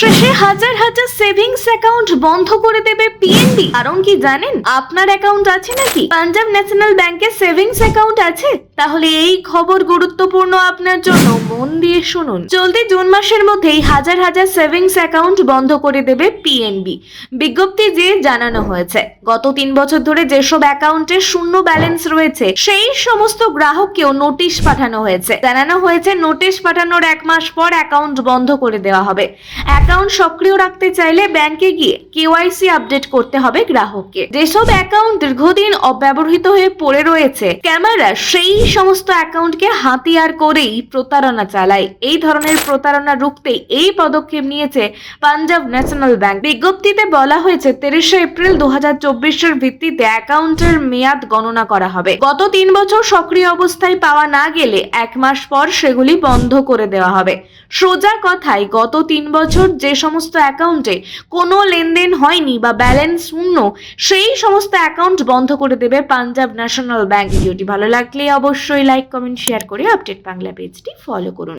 শেষে হাজার হাজার সেভিংস অ্যাকাউন্ট বন্ধ করে দেবে পিএনবি কারণ কি জানেন? আপনার অ্যাকাউন্ট আছে নাকি? পাঞ্জাব ন্যাশনাল ব্যাংকের সেভিংস অ্যাকাউন্ট আছে? তাহলে এই খবর গুরুত্বপূর্ণ আপনার জন্য মন দিয়ে শুনুন। চলতি জুন মাসের মধ্যেই হাজার হাজার সেভিংস অ্যাকাউন্ট বন্ধ করে দেবে পিএনবি। বিজ্ঞপ্তি যে জানানো হয়েছে, গত তিন বছর ধরে যেসব অ্যাকাউন্টে শূন্য ব্যালেন্স রয়েছে, সেই সমস্ত গ্রাহককেও নোটিশ পাঠানো হয়েছে। জানানো হয়েছে, নোটিশ পাঠানোর এক মাস পর অ্যাকাউন্ট বন্ধ করে দেওয়া হবে। অ্যাকাউন্ট সক্রিয় রাখতে চাইলে ব্যাংকে গিয়ে কেওয়াইসি আপডেট করতে হবে গ্রাহককে। যেসব অ্যাকাউন্ট দীর্ঘদিন অব্যবহৃত হয়ে পড়ে রয়েছে, ক্যামেরা সেই সমস্ত অ্যাকাউন্টকে হাতিয়ার করেই প্রতারণা চালায়। এই ধরনের প্রতারণা রুখতে এই পদক্ষেপ নিয়েছে পাঞ্জাব ন্যাশনাল ব্যাংক। বিজ্ঞপ্তিতে বলা হয়েছে, তিরিশে এপ্রিল দু হাজার ভিত্তিতে অ্যাকাউন্টের মেয়াদ গণনা করা হবে। গত তিন বছর সক্রিয় অবস্থায় পাওয়া না গেলে এক মাস পর সেগুলি বন্ধ করে দেওয়া হবে। সোজা কথায়, গত তিন বছর যে সমস্ত অ্যাকাউন্টে কোনো লেনদেন হয়নি বা ব্যালেন্স শূন্য, সেই সমস্ত অ্যাকাউন্ট বন্ধ করে দেবে পাঞ্জাব ন্যাশনাল ব্যাংক। ভিডিওটি ভালো লাগলে অবশ্যই লাইক কমেন্ট শেয়ার করে আপডেট বাংলা পেজটি ফলো করুন।